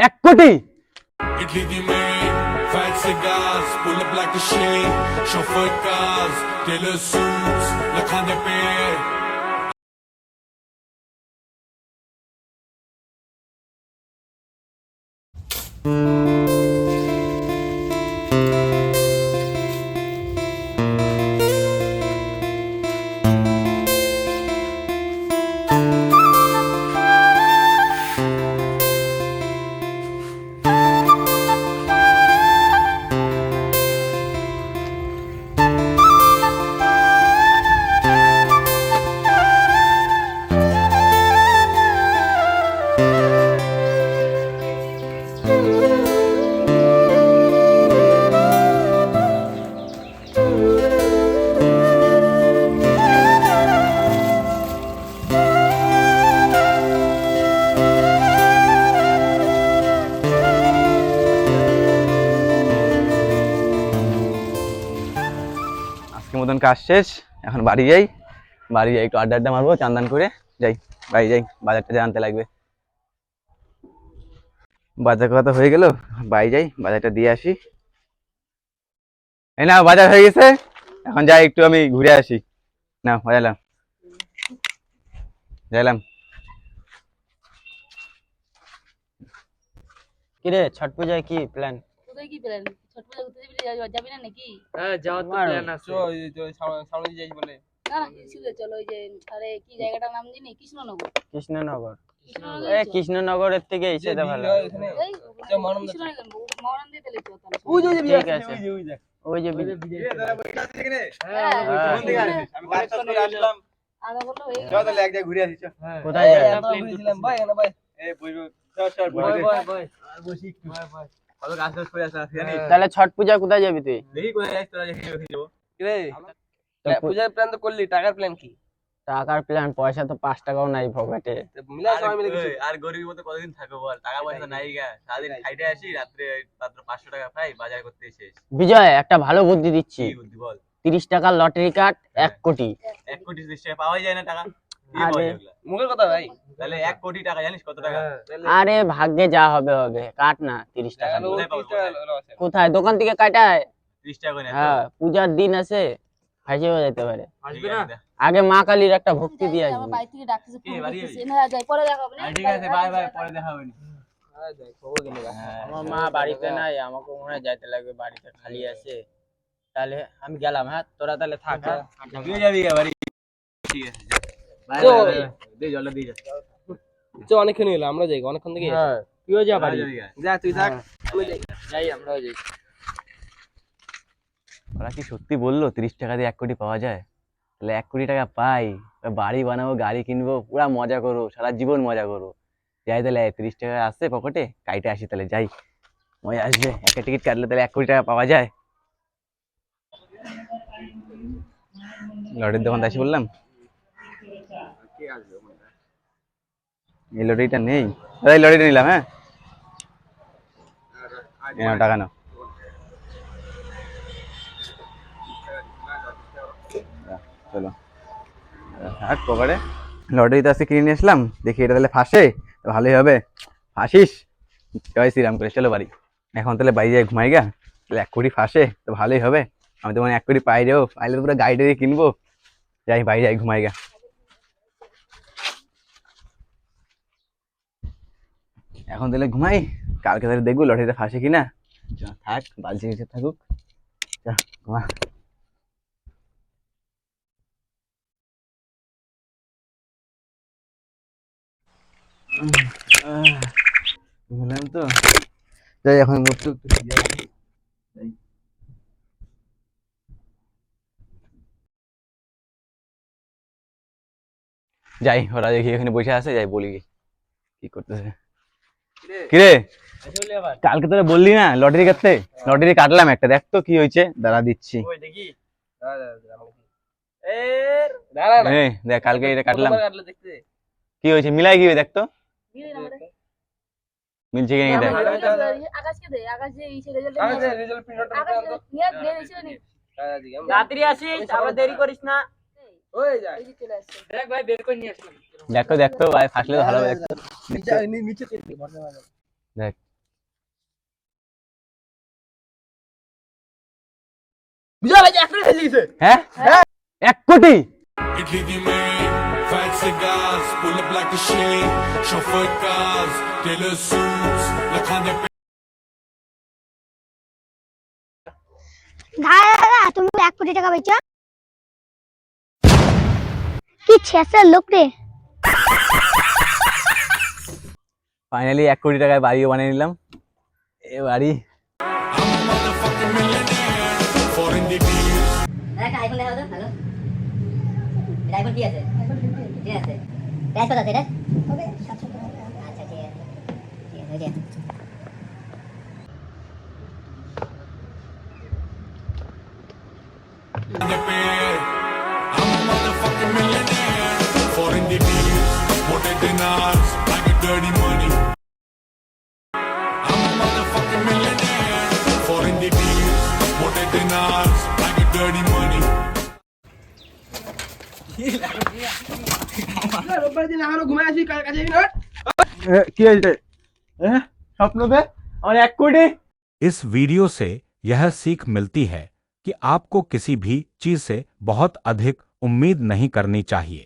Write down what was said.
এক কোটি Italy di মতন কাজ শেষ, এখন বাড়ি যাই। বাড়ি যাই, একটু আড্ডা আড্ডা মারবো চান্দান করে যাই। বাড়ি যাই বাজারটা জানতে লাগবে। বাজার কথা হয়ে গেল, বাড়ি যাই, বাজারটা দিয়ে আসি। এই না বাজার হয়ে গেছে। এখন যাই, একটু আমি ঘুরে আসি। না বাজালাম। যাইলাম। কিরে, ছট পূজায় কি প্ল্যান তোদের কি প্ল্যান ছট পূজা ঘুরতে যাবি যাবি- যাবি না নাকি? হ্যাঁ যাওয়ার তো প্ল্যান আছে। না না শিখে চলো ওই যে আরে কি জায়গাটার নাম জানি? কৃষ্ণনগর। কৃষ্ণনগর। কৃষ্ণনগরের থেকে এসে ভালো। ঠিক আছে। ওই যে এই কোথায় তাহলে ছট পূজা কোথায় যাবি তুই? দেখি কোথায় যাস তোরা যেখানে পূজার প্ল্যান তো করলি টাকার প্ল্যান কি? টাকার প্ল্যান পয়সা তো পাঁচ টাকাও নাই পকেটে মিলে সবাই মিলে কিছু। আর গরিবের মধ্যে কতদিন থাকব বল? টাকা পয়সা নাই গা। সারাদিন খাইতে আসি রাত্রে মাত্র পাঁচশো টাকা পাই বাজার করতে শেষ বিজয় একটা ভালো বুদ্ধি দিচ্ছি। বুদ্ধি বল? তিরিশ টাকার লটারি কার্ড এক কোটি। এক কোটি তিরিশ টাকা পাওয়াই যায় না টাকা। আরে। যায় ওগুলা? মুখের কথা ভাই। তাহলে এক কোটি টাকা জানিস কত টাকা? আরে ভাগ্যে যা হবে হবে কাট না তিরিশ টাকা। লোক কোথায়? দোকান থেকে কাটায়। হ্যাঁ পূজার দিন আছে ফাঁসিও যেতে পারে। আগে মা কালীর একটা ভক্তি দিয়ে আমার আসবি। হ্যাঁ, আমার মা বাড়িতে নাই আমাকে মনে হয় যাইতে লাগবে বাড়িতে খালি আছে। তাহলে আমি গেলাম হ্যাঁ তোরা তাহলে থাক হ্যাঁ? যাবি বাড়ি। ঠিক আছে যা। যা তো অনেকক্ষণ হলো আমরা যাই অনেকক্ষণ থেকে হ্যাঁ। তুইও যা বাড়ি। যাবি গা। যা তুই থাক। যাই। আমরাও যাই। ওরা কি সত্যি বলল তিরিশ টাকা দিয়ে এক কোটি পাওয়া যায়? তাহলে এক কোটি টাকা পাই বাড়ি বানাবো গাড়ি কিনবো পুরা মজা করো সারা জীবন মজা করো যাই তাহলে তিরিশ টাকা আসছে পকেটে কাইটে আসি তাহলে যাই। মজা আসবে একটা টিকিট কাটলে তাহলে এক কোটি টাকা পাওয়া যায়। লটারির দোকান আসি বললাম? এই লটারিটা নেই। দাদা এই লটারিটা নিলাম হ্যাঁ? নাও, টাকা নাও। চলো। হাট পকেটে। লটারি তো আজকে কিনে নিয়ে আসলাম। দেখি এটা তাহলে ফাঁসে? তো ভালোই হবে। ফাঁসিস? জয় শ্রীরাম করে চলো বাড়ি। এখন তাহলে বাড়ি যাই ঘুমাই গা? তাহলে এক কোটি ফাঁসে তো ভালোই হবে। আমি তো মানে এক কোটি পাই যাব পাইলে পুরো গাড়ি টাড়ি কিনবো। যাই বাড়ি যাই ঘুমাই গা। এখন তাহলে ঘুমাই? কালকে তাহলে দেখব লটারিটা ফাঁসে কিনা। থাক, বালতি নিচে থাকুক। ঘুমা। বললাম তো। যাই, এখন মুখ। যাই। যাই, ওরা দেখি এখানে বসে আছে, যাই বলি কি করতেছে। কিরে? কালকে তোরা বললি না লটারি কাটতে? লটারি কাটলাম একটা দেখ তো কি হয়েছে। দাঁড়া দিচ্ছি। দেখি? কালকে এটা কাটলাম। দেখতে? কি হয়েছে? মিলাই কি দেখ তো। মিলছে কি দেখ। রাত্রি আসিস আবার দেরি করিস না। দেখো দেখো ভাই ফাঁসলে ভালো দেখো। দেখ। হ্যাঁ? হ্যাঁ। দাদা তুমি এক কোটি টাকা বেচা কি ছেঁচড়ার লোক রে? ফাইনালি এক কোটি টাকায় বাড়িও বানিয়ে নিলাম। এ বাড়ি। I'm রোববার দিন এখনো ঘুমায় আসি কার কাছে যাবি না কি হয়েছে স্বপ্ন দে আমার এক কোটি इस वीडियो से यह सीख मिलती है कि आपको किसी भी चीज से बहुत अधिक उम्मीद नहीं करनी चाहिए